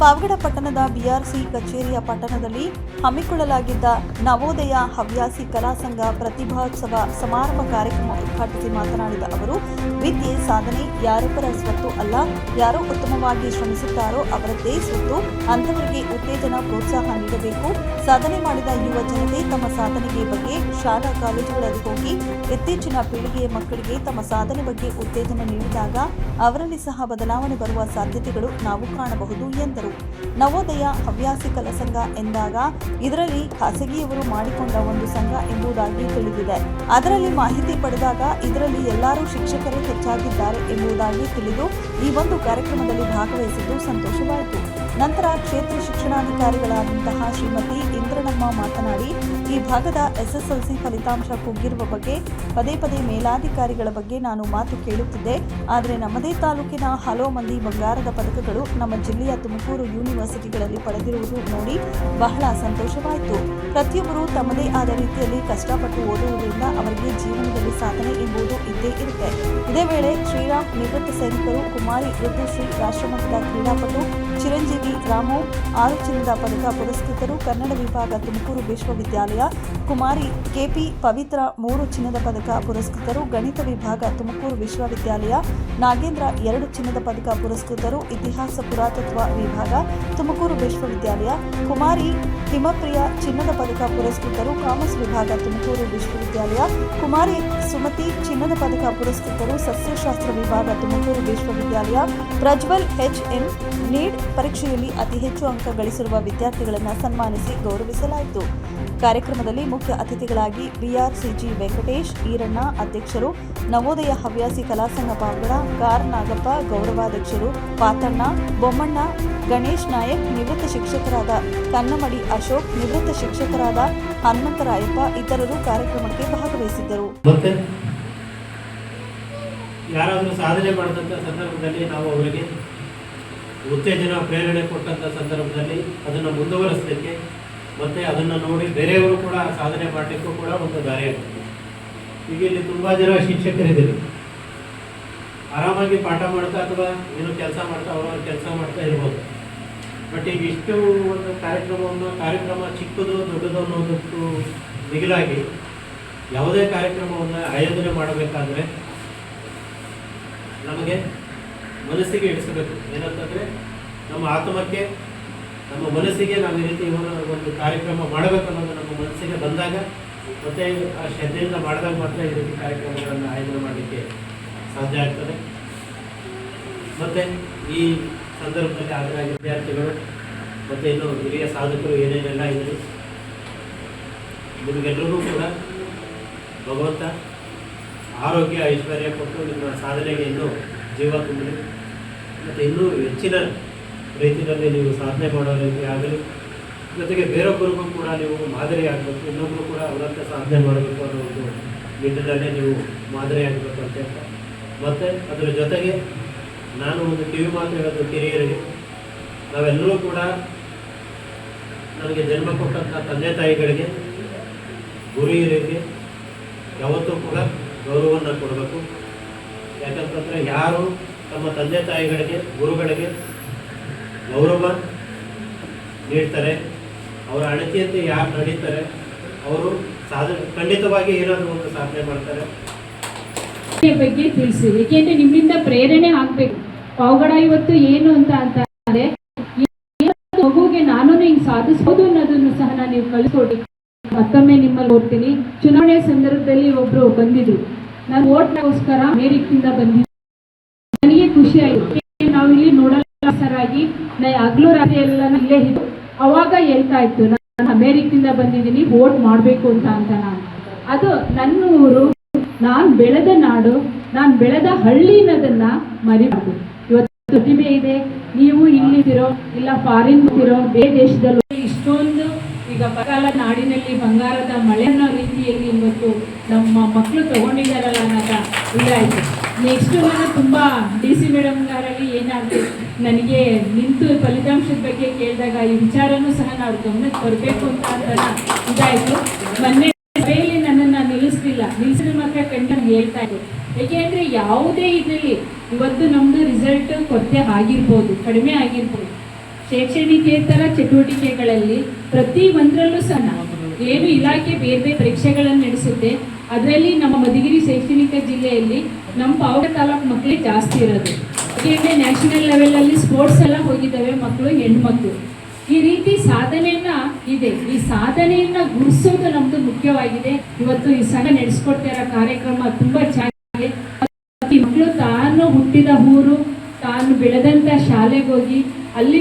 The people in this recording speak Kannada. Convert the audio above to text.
ಪಾವಗಡ ಪಟ್ಟಣದ ಬಿಆರ್ಸಿ ಕಚೇರಿಯ ಪಟ್ಟಣದಲ್ಲಿ ಹಮ್ಮಿಕೊಳ್ಳಲಾಗಿದ್ದ ನವೋದಯ ಹವ್ಯಾಸಿ ಕಲಾ ಸಂಘ ಪ್ರತಿಭೋತ್ಸವ ಸಮಾರಂಭ ಕಾರ್ಯಕ್ರಮ ಉದ್ಘಾಟಿಸಿ ಮಾತನಾಡಿದ ಅವರು ವಿದ್ಯೆ ಸಾಧನೆ ಯಾರೊಬ್ಬರ ಸ್ವತ್ತು ಅಲ್ಲ, ಯಾರು ಉತ್ತಮವಾಗಿ ಶ್ರಮಿಸುತ್ತಾರೋ ಅವರದ್ದೇ ಸ್ವತ್ತು. ಅಂಥವರಿಗೆ ಉತ್ತೇಜನ, ಪ್ರೋತ್ಸಾಹ ನೀಡಬೇಕು. ಸಾಧನೆ ಮಾಡಿದ ಯುವ ಜನತೆ ತಮ್ಮ ಸಾಧನೆಗೆ ಬಗ್ಗೆ ಶಾಲಾ ಕಾಲೇಜುಗಳಲ್ಲಿ ಹೋಗಿ ಇತ್ತೀಚಿನ ಪೀಳಿಗೆಯ ಮಕ್ಕಳಿಗೆ ತಮ್ಮ ಸಾಧನೆ ಬಗ್ಗೆ ಉತ್ತೇಜನ ನೀಡಿದಾಗ ಅವರಲ್ಲಿ ಸಹ ಬದಲಾವಣೆ ಬರುವ ಸಾಧ್ಯತೆಗಳು ನಾವು ಕಾಣಬಹುದು ಎಂದರು. ನವೋದಯ ಹವ್ಯಾಸಿ ಕಲಸಂಘ ಎಂದಾಗ ಇದರಲ್ಲಿ ಖಾಸಗಿಯವರು ಮಾಡಿಕೊಂಡ ಒಂದು ಸಂಘ ಎಂಬುದಾಗಿ ತಿಳಿದಿದೆ. ಅದರಲ್ಲಿ ಮಾಹಿತಿ ಪಡೆದಾಗ ಇದರಲ್ಲಿ ಎಲ್ಲರೂ ಶಿಕ್ಷಕರೇ ಹೆಚ್ಚಾಗಿದ್ದಾರೆ ಎಂಬುದಾಗಿ ತಿಳಿದು ಈ ಒಂದು ಕಾರ್ಯಕ್ರಮದಲ್ಲಿ ಭಾಗವಹಿಸಿದ್ದು ಸಂತೋಷವಾಯಿತು. ನಂತರ ಕ್ಷೇತ್ರ ಶಿಕ್ಷಣಾಧಿಕಾರಿಗಳಾದಂತಹ ಶ್ರೀಮತಿ ಇಂದ್ರನಮ್ಮ ಮಾತನಾಡಿ ಈ ಭಾಗದ ಎಸ್ಎಸ್ಎಲ್ಸಿ ಫಲಿತಾಂಶ ಕುಗ್ಗಿರುವ ಬಗ್ಗೆ ಪದೇ ಪದೇ ಮೇಲಾಧಿಕಾರಿಗಳ ಬಗ್ಗೆ ನಾನು ಮಾತು ಕೇಳುತ್ತಿದ್ದೆ. ಆದರೆ ನಮ್ಮದೇ ತಾಲೂಕಿನ ಹಲವು ಮಂದಿ ಬಂಗಾರದ ಪದಕಗಳು ನಮ್ಮ ಜಿಲ್ಲೆಯ ತುಮಕೂರು ಯೂನಿವರ್ಸಿಟಿಗಳಲ್ಲಿ ಪಡೆದಿರುವುದು ನೋಡಿ ಬಹಳ ಸಂತೋಷವಾಯಿತು. ಪ್ರತಿಯೊಬ್ಬರು ತಮ್ಮದೇ ಆದ ರೀತಿಯಲ್ಲಿ ಕಷ್ಟಪಟ್ಟು ಓದುವುದರಿಂದ ಅವರಿಗೆ ಜೀವನದಲ್ಲಿ ಸಾಧನೆ ಎಂಬುದು ಇದ್ದೇ ಇರುತ್ತೆ. ಇದೇ ವೇಳೆ ಶ್ರೀರಾಮ್ ನಿವೃತ್ತ ಸೈನಿಕರು ಕುಮಾರಿ ಋತುಶ್ರೀ ರಾಷ್ಟ್ರಮಟ್ಟದ ಕ್ರೀಡಾಪಟು ಚಿರಂಜೀವಿ ರಾಮು, ಆರು ಚಿನ್ನದ ಪದಕ ಪುರಸ್ಕೃತರು ಕನ್ನಡ ವಿಭಾಗ ತುಮಕೂರು ವಿಶ್ವವಿದ್ಯಾಲಯ ಕುಮಾರಿ, ಕೆಪಿ ಪವಿತ್ರ ಮೂರು ಚಿನ್ನದ ಪದಕ ಪುರಸ್ಕೃತರು, ಗಣಿತ ವಿಭಾಗ ತುಮಕೂರು ವಿಶ್ವವಿದ್ಯಾಲಯ, ನಾಗೇಂದ್ರ ಎರಡು ಚಿನ್ನದ ಪದಕ ಪುರಸ್ಕೃತರು, ಇತಿಹಾಸ ಪುರಾತತ್ವ ವಿಭಾಗ ತುಮಕೂರು ವಿಶ್ವವಿದ್ಯಾಲಯ, ಕುಮಾರಿ ಹಿಮಪ್ರಿಯ ಚಿನ್ನದ ಪದಕ ಪುರಸ್ಕೃತರು, ಕಾಮರ್ಸ್ ವಿಭಾಗ ತುಮಕೂರು ವಿಶ್ವವಿದ್ಯಾಲಯ, ಕುಮಾರಿ ಸುಮತಿ ಚಿನ್ನದ ಪದಕ ಪುರಸ್ಕೃತರು, ಸಸ್ಯಶಾಸ್ತ್ರ ವಿಭಾಗ ತುಮಕೂರು ವಿಶ್ವವಿದ್ಯಾಲಯ, ಪ್ರಜ್ವಲ್ ಎಚ್ ಎಂ ನೀಡ್ ಪರೀಕ್ಷೆಯಲ್ಲಿ ಅತಿ ಹೆಚ್ಚು ಅಂಕ ಗಳಿಸಿರುವ ವಿದ್ಯಾರ್ಥಿಗಳನ್ನು ಸನ್ಮಾನಿಸಿ ಗೌರವಿಸಲಾಯಿತು. ಕಾರ್ಯಕ್ರಮದಲ್ಲಿ ಮುಖ್ಯ ಅತಿಥಿಗಳಾಗಿ ಬಿಆರ್ಸಿಜಿ ವೆಂಕಟೇಶ್, ಈರಣ್ಣ ಅಧ್ಯಕ್ಷರು, ನವೋದಯ ಹವ್ಯಾಸಿ ಕಲಾಸಂಘ ಪಾವಗಡ ಕಾರ್ ನಾಗಪ್ಪ, ಗೌರವಾಧ್ಯಕ್ಷರು ಪಾತಣ್ಣ, ಬೊಮ್ಮಣ್ಣ, ಗಣೇಶ್ ನಾಯಕ್, ನಿವೃತ್ತ ಶಿಕ್ಷಕರಾದ ಕನ್ನಮಡಿ ಅಶೋಕ್, ನಿವೃತ್ತ ಶಿಕ್ಷಕರಾದ ಹನುಮಂತರಾಯಪ್ಪ ಇತರರು ಕಾರ್ಯಕ್ರಮಕ್ಕೆ ಭಾಗವಹಿಸಿದ್ದರು. ಯಾರಾದರೂ ಸಾಧನೆ ಮಾಡಿದಂಥ ಸಂದರ್ಭದಲ್ಲಿ ನಾವು ಅವರಿಗೆ ಉತ್ತೇಜನ, ಪ್ರೇರಣೆ ಕೊಟ್ಟಂಥ ಸಂದರ್ಭದಲ್ಲಿ ಅದನ್ನು ಮುಂದುವರಿಸಲಿಕ್ಕೆ ಮತ್ತು ಅದನ್ನು ನೋಡಿ ಬೇರೆಯವರು ಕೂಡ, ಸಾಧನೆ ಮಾಡಲಿಕ್ಕೂ ಕೂಡ ಒಂದು ದಾರಿಯಾಗುತ್ತೆ ಈಗ ಇಲ್ಲಿ ತುಂಬ ಜನ ಶಿಕ್ಷಕರಿದ್ದೀರಿ. ಆರಾಮಾಗಿ ಪಾಠ ಮಾಡ್ತಾ ಅಥವಾ ಏನೋ ಕೆಲಸ ಮಾಡ್ತಾ ಅವರ ಕೆಲಸ ಮಾಡ್ತಾ ಇರ್ಬೋದು. ಬಟ್ ಈಗ ಇಷ್ಟು ಒಂದು ಕಾರ್ಯಕ್ರಮವನ್ನು ಕಾರ್ಯಕ್ರಮ ಚಿಕ್ಕದು ದೊಡ್ಡದು ಅನ್ನೋದಕ್ಕೂ ಮಿಗಿಲಾಗಿ ಯಾವುದೇ ಕಾರ್ಯಕ್ರಮವನ್ನು ಆಯೋಜನೆ ಮಾಡಬೇಕಾದ್ರೆ ನಮಗೆ ಮನಸ್ಸಿಗೆ ಇಡಿಸಬೇಕು ಏನಂತಂದರೆ ನಮ್ಮ ಆತ್ಮಕ್ಕೆ ನಮ್ಮ ಮನಸ್ಸಿಗೆ ನಾವು ಈ ರೀತಿ ಒಂದು ಕಾರ್ಯಕ್ರಮ ಮಾಡಬೇಕು ಅನ್ನೋದು ನಮ್ಮ ಮನಸ್ಸಿಗೆ ಬಂದಾಗ ಮತ್ತು ಆ ಶ್ರದ್ಧೆಯಿಂದ ಮಾಡಿದಾಗ ಮಾತ್ರ ಈ ರೀತಿ ಕಾರ್ಯಕ್ರಮಗಳನ್ನು ಆಯೋಜನೆ ಮಾಡಲಿಕ್ಕೆ ಸಾಧ್ಯ ಆಗ್ತದೆ. ಮತ್ತು ಈ ಸಂದರ್ಭದಲ್ಲಿ ಆದರೆ ವಿದ್ಯಾರ್ಥಿಗಳು ಮತ್ತು ಇನ್ನು ಹಿರಿಯ ಸಾಧಕರು ಏನೇನೆಲ್ಲ ಇದ್ದರು ನಿಮಗೆಲ್ಲರಿಗೂ ಕೂಡ ಭಗವಂತ ಆರೋಗ್ಯ, ಐಶ್ವರ್ಯ ಕೊಟ್ಟು ನಿಮ್ಮ ಸಾಧನೆಗೆ ಇನ್ನೂ ಜೀವ ತುಂಬಲಿ. ಮತ್ತು ಇನ್ನೂ ಹೆಚ್ಚಿನ ರೀತಿಯಲ್ಲಿ ನೀವು ಸಾಧನೆ ಮಾಡೋ ರೀತಿ ಆಗಲಿ, ಜೊತೆಗೆ ಬೇರೊಬ್ಬರಿಗೂ ಕೂಡ ನೀವು ಮಾದರಿ ಆಗಬೇಕು ಇನ್ನೊಬ್ಬರು ಕೂಡ ಅವರಂತೆ ಸಾಧನೆ ಮಾಡಬೇಕು ಅನ್ನೋ ಒಂದು ನಿಟ್ಟಿನಲ್ಲೇ ನೀವು ಮಾದರಿ ಆಗಬೇಕು ಅಂತ ಮತ್ತು ಅದರ ಜೊತೆಗೆ ನಾನು ಒಂದು ಕಿವಿ ಮಾತು ಹೇಳೋದು ಕಿರಿಯರಿಗೆ. ನಾವೆಲ್ಲರೂ ಕೂಡ ನನಗೆ ಜನ್ಮ ಕೊಟ್ಟಂಥ ತಂದೆ ತಾಯಿಗಳಿಗೆ, ಗುರಿಯರಿಗೆ ಯಾವತ್ತೂ ಕೂಡ ಗೌರವವನ್ನು ಕೊಡಬೇಕು. ಯಾಕಂತಂದರೆ ಯಾರು ತಮ್ಮ ತಂದೆ ತಾಯಿಗಳಿಗೆ, ಗುರುಗಳಿಗೆ ಗೌರವ ನೀಡ್ತಾರೆ. ಅವರ ಅಣತಿಯಂತೆ ಯಾರು ನಡೀತಾರೆ, ಅವರು ಸಾಧನೆ ಖಂಡಿತವಾಗಿ ಏನಾದರೂ ಒಂದು ಸಾಧನೆ ಮಾಡ್ತಾರೆ. ಬಗ್ಗೆ ತಿಳಿಸಿ ಏಕೆಂದ್ರೆ ನಿಮ್ಮಿಂದ ಪ್ರೇರಣೆ ಆಗ್ಬೇಕು. ಪಾವಗಡ ಇವತ್ತು ಏನು ಅಂತ ಅಂತ ಅಂದ್ರೆ ಮಗುಗೆ ನಾನು ಹಿಂಗ್ ಸಾಧಿಸಬಹುದು ಅನ್ನೋದನ್ನು ಸಹ ನಾನು ನೀವು ಕಳಿಸ್ಕೊಡಿ ಮತ್ತೊಮ್ಮೆ ನಿಮ್ಮಲ್ಲಿ ಓದ್ತೀನಿ. ಚುನಾವಣೆ ಸಂದರ್ಭದಲ್ಲಿ ಒಬ್ರು ಬಂದಿದ್ರು. ನಾನು ಓಟ್ಗೋಸ್ಕರ ಅಮೇರಿಕದಿಂದ ಬಂದಿದ್ದೆ. ನನಗೆ ಖುಷಿ ಆಯ್ತು. ನಾವು ಇಲ್ಲಿ ನೋಡಲ್ಲ ಸರ್ ಆಗಿ ನಾ ರಾತ್ರಿ ಎಲ್ಲ ಇಲ್ಲೇ ಇದ್ದು. ಅವಾಗ ಹೇಳ್ತಾ ಇತ್ತು ನಾನು ಅಮೇರಿಕದಿಂದ ಬಂದಿದ್ದೀನಿ, ವೋಟ್ ಮಾಡಬೇಕು ಅಂತ ಅಂತ ನಾನು. ಅದು ನನ್ನ ಊರು ನಾನು ಬೆಳೆದ ನಾಡು, ನಾನು ಬೆಳೆದ ಹಳ್ಳಿ ಅನ್ನೋದನ್ನ ಮರಿಬಾರ್ದು. ಇವತ್ತು ಪ್ರತಿಭೆ ಇದೆ, ನೀವು ಇಲ್ಲಿದ್ದೀರೋ ಇಲ್ಲ ಫಾರಿನ್ ಇರೋ ಬೇರೆ ದೇಶದಲ್ಲೂ ಇಷ್ಟೊಂದು ಈಗ ಬರಗಾಲ ನಾಡಿನಲ್ಲಿ ಬಂಗಾರದ ಮಳೆ ಅನ್ನೋ ರೀತಿಯಲ್ಲಿ ಇವತ್ತು ನಮ್ಮ ಮಕ್ಕಳು ತಗೊಂಡಿದ್ದಾರಲ್ಲ ಅನ್ನೋದ ಇದಾಯಿತು ನೆಕ್ಸ್ಟ್ ನಾನು ತುಂಬ ಡಿ ಸಿ ಮೇಡಮ್ ಗಾರಲ್ಲಿ ಏನಾಗ್ತದೆ ನನಗೆ ನಿಂತು ಫಲಿತಾಂಶದ ಬಗ್ಗೆ ಕೇಳಿದಾಗ ಈ ವಿಚಾರನೂ ಸಹ ನಾವು ಗಮನಕ್ಕೆ ಬರಬೇಕು ಅಂತ ಇದಾಯಿತು. ಮೊನ್ನೆ ಸಭೆಯಲ್ಲಿ ನನ್ನನ್ನು ನಿಲ್ಲಿಸ್ಲಿಲ್ಲ. ನಿಲ್ಲಿಸಿದ ಮಾತ್ರ ಕಂಡು ಹೇಳ್ತಾ ಇದ್ದೆ ಅಂದರೆ ಯಾವುದೇ ಇದರಲ್ಲಿ ಇವತ್ತು ನಮ್ಮದು ರಿಸಲ್ಟ್ ಕೊರತೆ ಆಗಿರ್ಬೋದು, ಕಡಿಮೆ ಆಗಿರ್ಬೋದು. ಶೈಕ್ಷಣಿಕೇತರ ಚಟುವಟಿಕೆಗಳಲ್ಲಿ ಪ್ರತಿ ಒಂದರಲ್ಲೂ ಸಹ ಏನು ಇಲಾಖೆ ಬೇರೆ ಬೇರೆ ಪರೀಕ್ಷೆಗಳನ್ನು ನಡೆಸುತ್ತೆ, ಅದರಲ್ಲಿ ನಮ್ಮ ಮಧುಗಿರಿ ಶೈಕ್ಷಣಿಕ ಜಿಲ್ಲೆಯಲ್ಲಿ ನಮ್ಮ ಪಾವಟ ತಾಲೂಕು ಮಕ್ಕಳೇ ಜಾಸ್ತಿ ಇರೋದು. ಯಾಕೆಂದರೆ ನ್ಯಾಷನಲ್ ಲೆವೆಲಲ್ಲಿ ಸ್ಪೋರ್ಟ್ಸ್ ಎಲ್ಲ ಹೋಗಿದ್ದಾವೆ ಮಕ್ಕಳು, ಹೆಣ್ಮಕ್ಳು. ಈ ರೀತಿ ಸಾಧನೆಯನ್ನ ಇದೆ. ಈ ಸಾಧನೆಯನ್ನ ಗುರುಸೋದು ನಮ್ದು ಮುಖ್ಯವಾಗಿದೆ. ಇವತ್ತು ಈ ಸಂಘ ನಡೆಸ್ಕೊಡ್ತಾ ಇರೋ ಕಾರ್ಯಕ್ರಮ ತುಂಬಾ ಚೆನ್ನಾಗಿದೆ. ಮಕ್ಕಳು ತಾನು ಹುಟ್ಟಿದ ಊರು, ತಾನು ಬೆಳೆದಂತ ಶಾಲೆಗೆ ಹೋಗಿ ಅಲ್ಲಿ